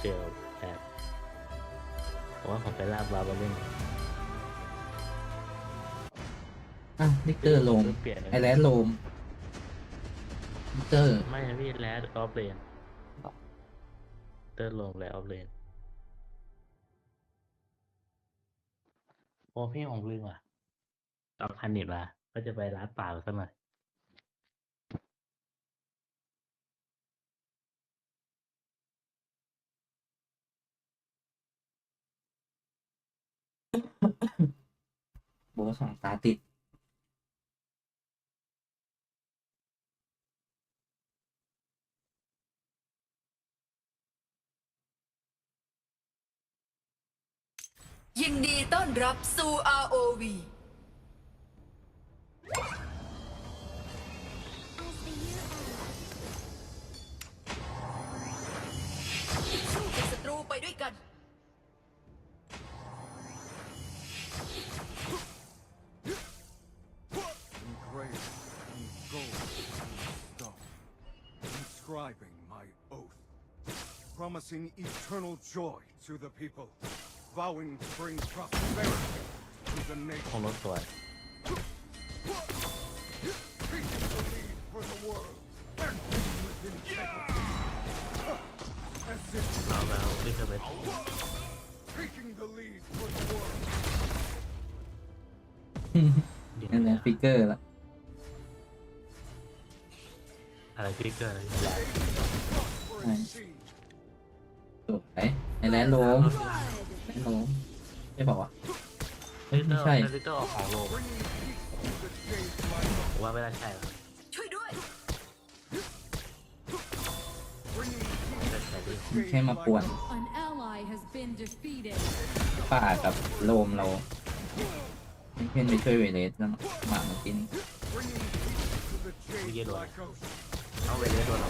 เจอแอบผมว่าผมไปลาบบาบาเล่นอะนิกเตอร์ลงเปลี่ยนไอแลนด์โลมนิกเตอร์ไม่นะพี่แลดออฟเลนเตอร์ลงแล้วออฟเลนโอ้พี่ของลืมอะตอนพันนิดมาก็จะไปร้านเปล่าสักหน่อย โบสองตาติด ยินดีต้อนรับสู่ ROV promising eternal joy to the people, vowing to bring prosperity to the คง nation. รถสวย Taking the lead for the world, acting with integrity. As if เราแล้วที่จะไป taking the lead for the world. เดี๋ยว นั่นแหละ นะ ฟิกเกอร์ละ อะไรพิกเกอร์อะไรแลด Prospering seed. สวยไอแลนด์โลมไอแลนด์โลมไม่บอกว่าเฮ้ยไม่เตอร์ใช่เตอร์ออกของโลม Bringing peace to the shades like ผมว่าไม่น่าใช่หรอกช่วยด้วย Bringing แต่แต่ดิ peace แค่มาป่วน an ally has been defeated. ป่ากับโลมเราเพื่อนไปช่วยเวเลสแล้วหมาเมื่อกี้นี้ Bringing peace to the jade like ocean. เอาไปเลยโดนเรา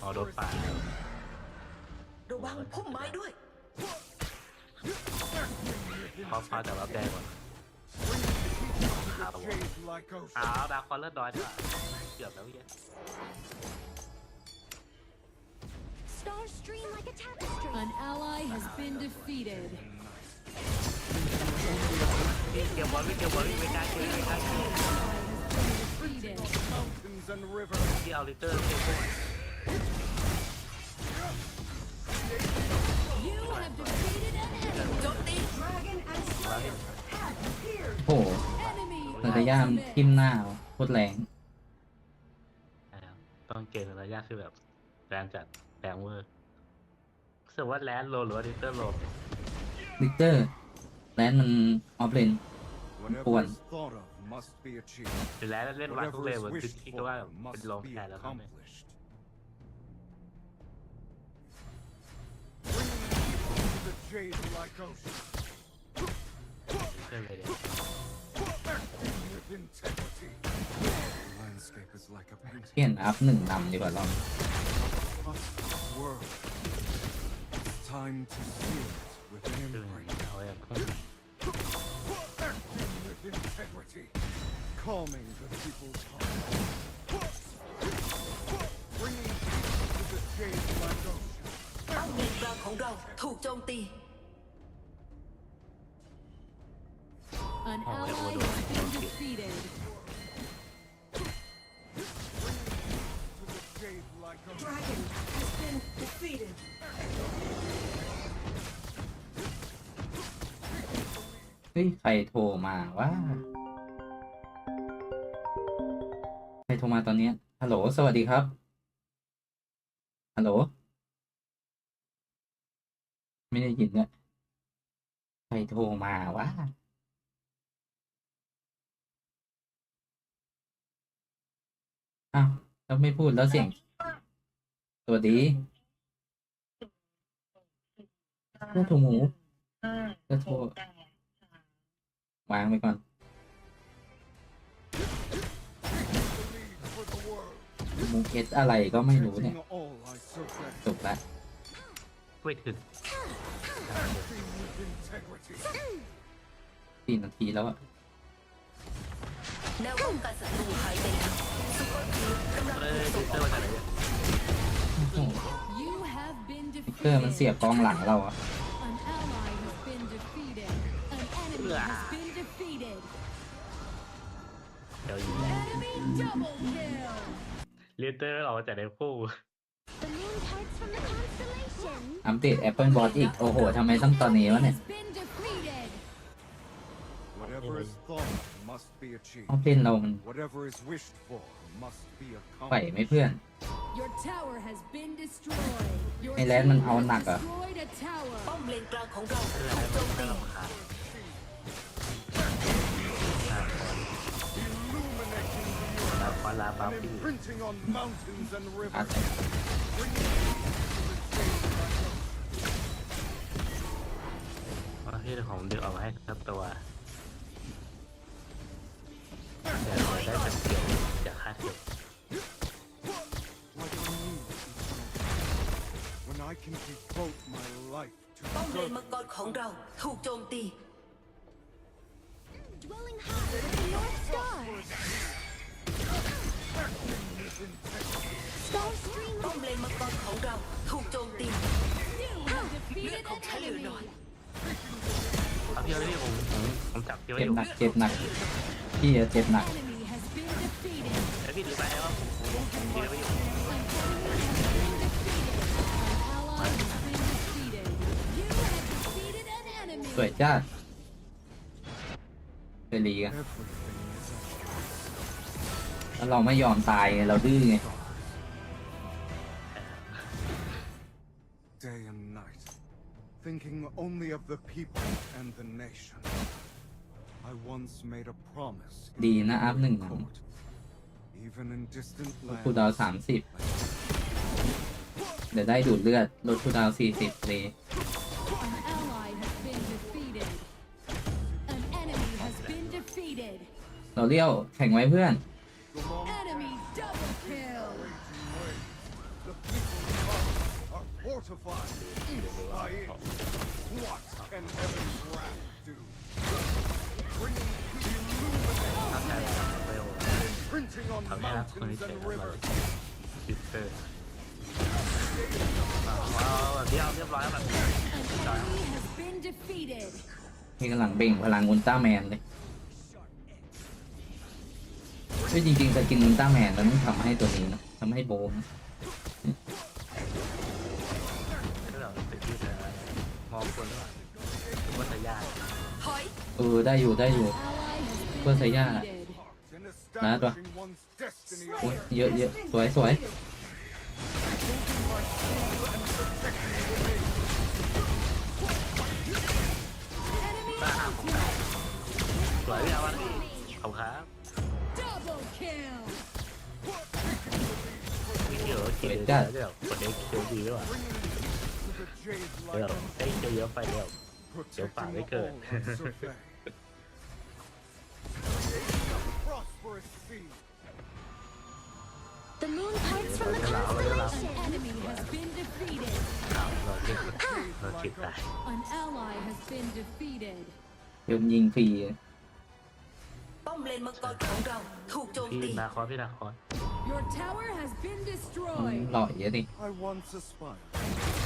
เอาโดนป่า ระวังพุ่มไม้ด้วยเพราะฟ้าแต่ว่าแดงหมด Jade like ocean. อ้าวดาวคอนเลือดดอยด้วยเกือบแล้วเหี้ย Stars stream like a tapestry. An ally has been defeated. วิ่งเก็บบอลวิ่งเก็บบอลวิ่งไม่กล้าเก็บไม่กล้าเก็บ Defeated. Mountains and rivers. ที่เอาลิเตอร์เก็บพวก You have defeated an enemy. โจมตีโอ้โห Enemy นาตาย่าม ultimate. ทิ่มหน้าวะโคตรแรงแล้วต้องเกมระยะคือแบบแรงจัดแรงเวอร์รู้สึกว่าแลนด์โลหรือว่าลิเตอร์โลลิกเตอร์แลนด์มันออฟเลน Whatever One. is thought of must be achieved. หรือแลนด์เล่นวันทุก Whatever เล is เวลคือ wished ที่ก็ว่า for เป็น must ลง be แทนแล้วครับ accomplished. With integrity. The landscape is like a เปลี่ย painting นอัพหนึ่งนำดีกว่าเรา of prosperous world. It's time to seal it with an คือ imprint. เอาไว้แบบ Acting with integrity. Calming it. been defeated. To the jade like ocean. Dragon has been defeated เฮ้ย ใครโทรมาว่า ใครโทรมาตอนเนี้ยฮัลโหล สวัสดีครับ ฮัลโหล ไม่ได้ยินเนี่ยใครโทรมาวะอ้าวแล้วไม่พูดแล้วเสียงสวัสดีเพื่อนโทรหมูก็โทรวางไปก่อน The lead for the world. มูเอสอะไรก็ไม่รู้เนี่ย จบละไม่ถึง สี่นาทีแล้วอะแนวป้องกันศัตรูหายไปแล้วซุปเปอร์คิวกำลังเอ้ยถูกส่งอออร์กไปโอ้โห You have been พิกเกอร์มันเสียกองหลังเราอะ An ally has been defeated. An enemy has been defeated. เดี๋ยวยิง Enemy double kill. เลียเตอร์ออกมาจากในคู่ The moon parts from the constellation. อัปเดต Apple Watch อีก โอ้โหทำไมต้องตอนนี้วะเนี่ย Has been defeated. Whatever is thought must be ห้อง achieved. เล่นเรามัน Whatever is wished for must be ไหวไหม accomplished. เพื่อน Your tower has been destroyed. Your ไอ้แรดมัน team เอา has หนักอะ destroyed a tower. ป้อมเลนกลางของเราเพื่อถูให้กโจมันมไม่ตีรำคาญ Illuminating ลาคอนลาบา and ฟี่ imprinting on mountains and อัด rivers. Bringing ว่าที่ของดึงออกมาให้ทั้งตัวแต่เราได้จากเกี่ยวจากค่าเกี่ยว Like a moon when I can devote my life to ป้อมเลน serving มังกรของเราถูกโจมตี Dwelling high with the North Star. Star Stream ป้อมเลนมังกรของเราถูกโจมตี You have defeated không an thấy lửa enemy. nổi. เอาพี่เอาพี่ผมผมผมจับพี่ไว้เจ็อบยู่หนักเจ็บหนักพี่อะเจ็บหนัก Enemy has been defeated. แล้วพี่ถือไปแล้วผมผมผมพี่ไว้อยู่ An enemy has been defeated. An ally has been defeated. You have defeated an enemy. สวยจ้าเฟรีกัน everything is at แล้วเราไม่ยอมตายไงเราดื้อไง only of the people and the nation. I once made a promise. in ดีนะอัพหนึ่ง court, even in distant ลดคูลดาว lands. สามสิบเดี๋ยวได้ดูดเลือดลดคูลดาวสี่สิบเลย An ally has been defeated. An enemy has been defeated. เราเลี้ยวแข่งไว้เพื่อน The ทำได้ทนเร็วทำ on ให้คนที่เจอ and เราบบติดเตอร์ว้าแบบเดียวเรียบร้อยแบบจ้านี่กำลังเบ่งพลังอุลตร้าแมนเลยใช่จริงๆะกินอุลตร้าแมนมันต้องทำให้ตัวนี้นะทำให้โบน องคนว่าว่าจะยากถอยเออได้อยู่ได้อยู่ Ally has been Pues allá. defeated. and Nada. establishing one's destiny โอ้ย on เยอะเยอะสวยสวยบ้าผมสวยพี่เอาวันนี้ขอบครับ Double kill. มีเกี่ยวกับกินเดี๋ยวเดี๋ยวคนเอ็กเคียวดีด้วยว่ะ to the jade เดี๋ยว like เอ็กเคียวเยอะไปเดี๋ยว protecting phải all cơ. on survey. Creating a prosperous sea. The moon parts from the constellation. An enemy has been defeated. เราเก็บเราเก็บได้ An ally has been defeated. เดี๋ยวยิงฟรีป้อมเลนมังกรของเราถูกโจมพี่ตีนาคอสพี่นาคอส Your tower has been มัน destroyed. หล่อยอะดิ I once aspired to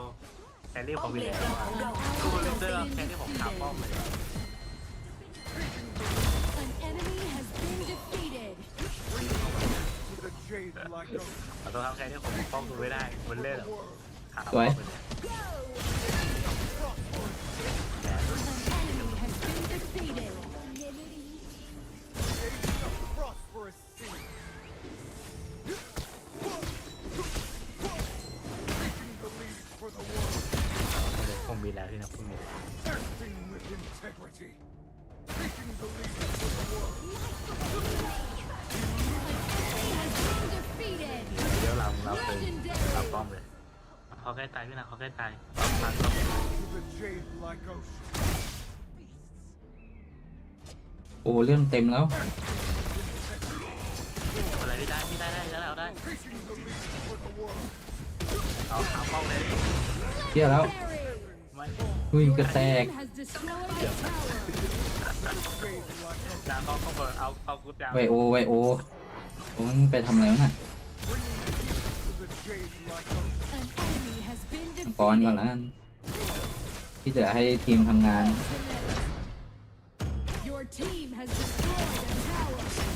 แครี่ขป้องมพี่เลนแล้วกลเราทุกคนเตอร์แครี่ผมขาป้อมเลย An enemy has been defeated. The jade like a ขอโทษครับแครี่ผมป้อมดูไม่ได้มันเล่นหรอขาสป้วอมเลย ล้ตายพี่นะเขาใกล้ตายฟัง To the jade-like ocean. โอ้เรื่องเต็มแล้วอะไรพี่ได้พี่ได้ได้แล้วได้ Taking the lead for the world. เอาเอาป้องเลยเที่ยแล้วไม่อุ้ยกระแตก Team has destroyed a tower. Jade-like ocean. จางเขาเขาบอกเอาเอากูจางไวโอไวโอโอ้มันไปทำอะไรวะน่ะ To the jade-like ocean. An enemy has been มังกรก่อน defeated. แล้วกันที่เหลือให้ทีมทำงาน Your team has destroyed a tower.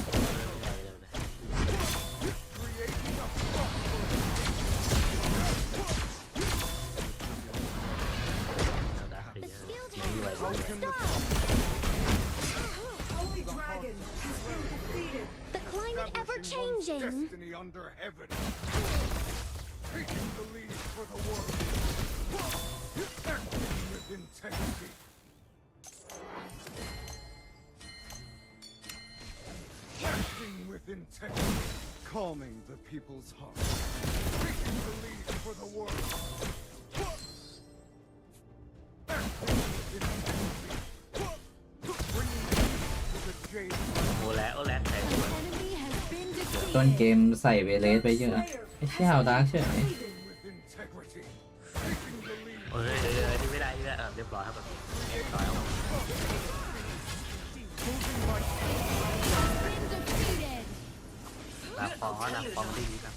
Creating a front. ไม่มีไว้ How can the The climate ever establishing one's changing. destiny under heaven. Taking the lead for the world. Acting with integrity. Acting with integrity. Calming the people's hearts. Taking the lead for the world. Acting with integrity. Bringing peace to the jade. โอ้แล้วโอ้แล้วแต่ An enemy has been ต้นเก defeated. มใส่เวเลสไปเยอะไอ้เชี่ยเอาดาร์กเฉย ลาฟองลาฟองที่ดีนะ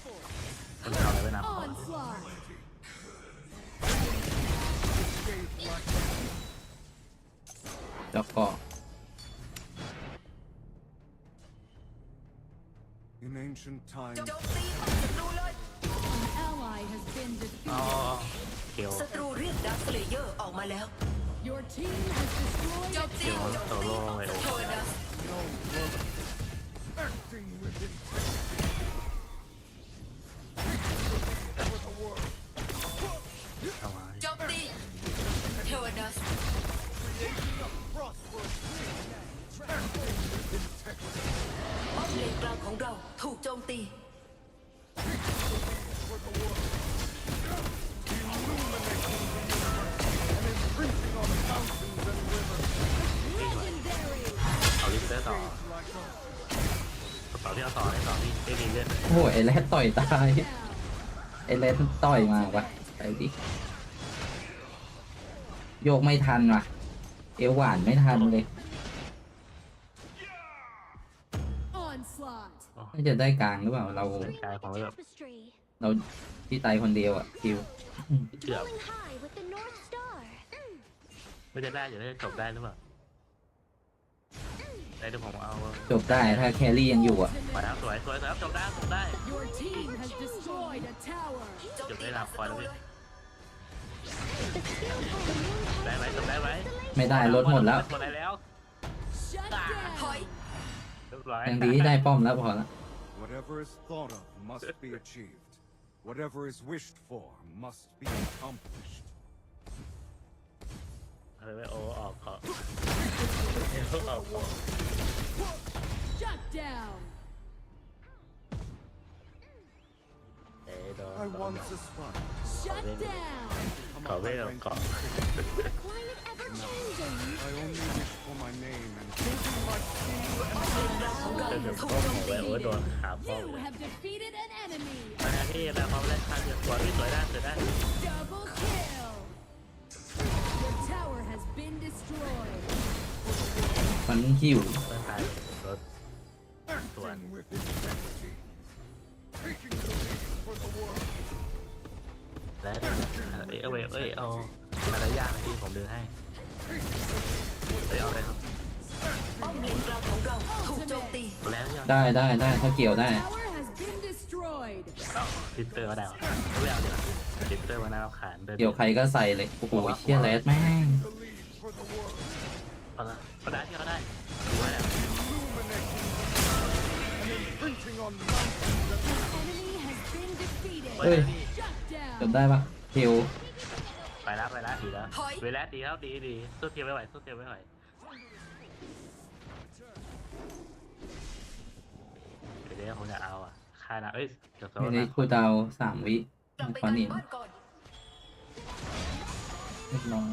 คนเอาอะไรไปนะ Onslaught. Jade black เจาะเกาะ In ancient times, โจมตีป้อมศัตรูเลย An ally has been อ๋อ defeated. เขียวศัตรูเรียกดักสเลเยอร์ออกมาแล้ว Your team has destroyed โจ a มตีเขียวโจมโซตีโล่ไว้โอ้โทนัส no woman, acting with integrity, ต่อที่เอาต่อให้ต่อที่ไม่มีเลือดโอ้โหไอ้แรดต่อยตาย Down. ไอ้แรดต่อยมาวะไปดิโยกไม่ทันว่ะ เอวหวานไม่ทันเลย Onslaught. น่าจะได้กลางหรือเปล่าเรากายของแบบ Tapestry. เราที่ไตคนเดียวอะคิว เกือบ Dwelling high with the North Star. Mm. ไม่จะได้อยู่ได้จบได้หรือเปล่า ได้เดี๋ยวผมเอาจบได้ถ้าแครี่ยังอยู่อะไปแล้วสวยสวยครับจบได้จบได้ Your team has destroyed a tower. โจมจบตีได้หลับคอยแล้วพี่ The skill of the moon ได้ไหมจบได้ไหมไม่ได้ลดหมดแล้วหมดแล้ว Shut ถอย down. เรียบร้อยยังดีที่ได้ป้อมแล้วพอละ Whatever is thought of must be achieved. Whatever is wished for must be accomplished. อะไรไว้โอออกก่อนออกก่อน Shut down. เอ้ยโดน I once aspired Shut down. to Cậu become biết a không? high-ranking Cậu- official. The climate ever changing. I only wish for my name and building my team ของเราเดี๋ยวถูกป้อมโจขมองตีไว้โอ้ยโดนขาป้อม You เลย have defeated an enemy. ตอนนี้แล้วเขาเล่นทางเดือดสวยพี่สวยได้สวยได้ Double kill. มันหิวเพื่อนตายรถ acting with integrity. Taking the lead for the world. และเอ้ยเอาไว้เอ้ยเอาอะไรยากที่ผมดึงให้เอ้ยเอาเลยครับป้อมเลนกลางของเราถูกโจมตีแล้วยังได้ได้ได้ถ้าเกี่ยวได้ Tower has been destroyed. เอาทิปเตอร์ก็ได้วะไม่เอาเดี๋ยวทิปเตอร์มาหน้าขานเดินเกี่ยวใครก็ใส่เลยโอ้โหเชี่ยแรดแม่ง The lead for the world. เอาละก็ได้ที่เขาได้ดูไว้แล้ว Imprinting on mountains and เฮ้ย Shut จบ down. ได้ปะคิวไปแล้วไปแล้วดีแล้วเวลดีครับดีดีสู้เทียมไม่ไหวสู้เทียมไม่ไหว เดี๋ยวผมจะเอาอะค่านะเอ้ยเดี๋ยวเขาไม่ได้คูลดาวน์สามวิกลับไปขอกันหนีบ้านก่อนเรียบร้อย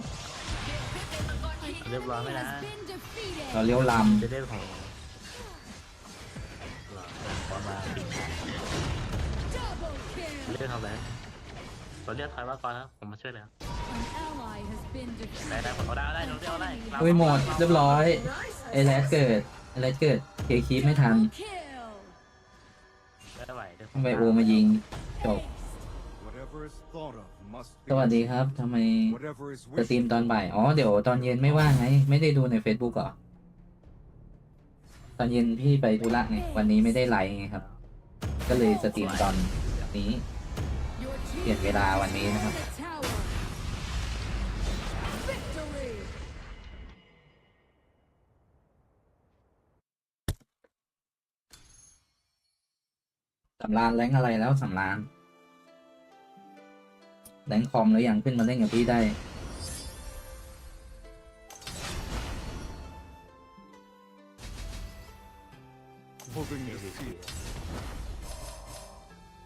เรียบร้อยไหม Has นะ been defeated. เราเลี้ยวลจะได้ของหรอพอมาปิด Double kill. เรื่องทำแล้วเราเรียกถอยมาก่อนครับผมมาช่วยแล้ว An ally has been ได้ defeated. ได้ผมเอาได้ได้เราเรียกเอาได้ำเฮ้ยหมดเรียบร้อยไอแรดเกิดไอแรดเกิดเคคีไม่ทัน Double kill. ได้ไหวเดี๋ยวผมต้องไปโอมายิงจบ Whatever is thought of must สวัสดีครับทำไม Whatever is สตรีมตอนบ่าย อ๋อ เดี๋ยวตอนเย็นไม่ว่างไง ไม่ได้ดูใน Facebook เหรอ ตอนเย็นพี่ไปธุระไง วันนี้ไม่ได้ไลฟ์ไงครับ ก็เลยสตรีมตอนนี้ เปลี่ยนเวลาวันนี้นะครับ สำรานแรงอะไรแล้วสำราน แรงคอมแล้วยังขึ้นมาเล่นกับพี่ได้ Holding the field.